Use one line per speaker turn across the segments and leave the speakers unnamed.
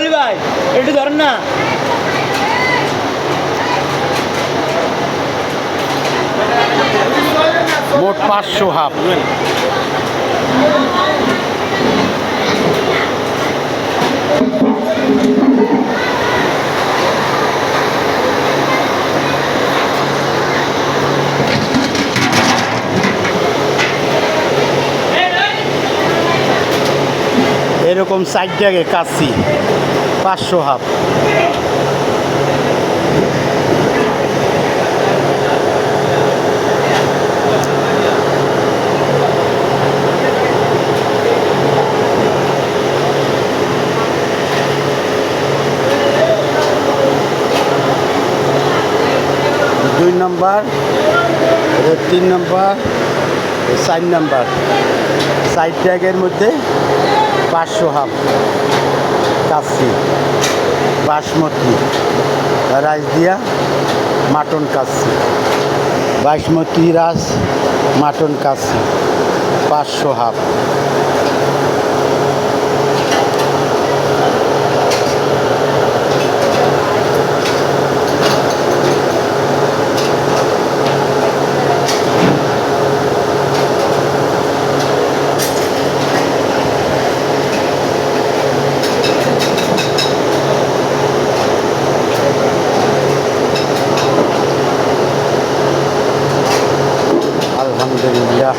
অলি ভাই একটু ধরেন না
মোট পাঁচশো হাফ এরকম সাইড জায়গায় কাছি, পাঁচশো হাফ দুই নম্বর তিন নম্বর চার নম্বর। সাইড ট্যাগের মধ্যে পাঁচশো হাফ কাচ্ছি বাসমতি রাইস দিয়া mutton kacchi. Basmati rice mutton কাশি পাঁচশো হাফ буде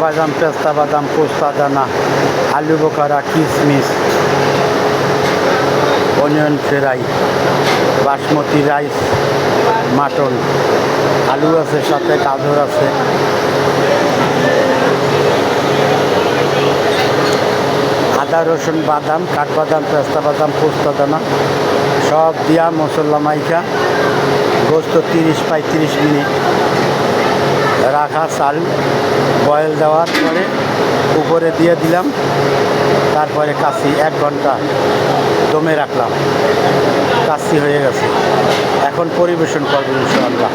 কাঠবাদাম পেস্তা, বাদাম পোস্তা দানা, আলু বোখারা কিশমিশ onion fry, basmati rice, mutton. আলু আছে সাথে, গাজর আছে। আদা, রসুন, বাদাম, কাঠবাদাম, পেস্তা, বাদাম পোস্তা দানা, সব দিয়া মশলা মাইকা গোস্ত তিরিশ পঁয়ত্রিশ মিনিট। রাখা চাল বয়েল দেওয়ার পরে উপরে দিয়ে দিলাম। তারপরে কাশি এক ঘণ্টা দমে রাখলাম। কাশি হয়ে গেছে। এখন পরিবেশন করব ইনশাআল্লাহ।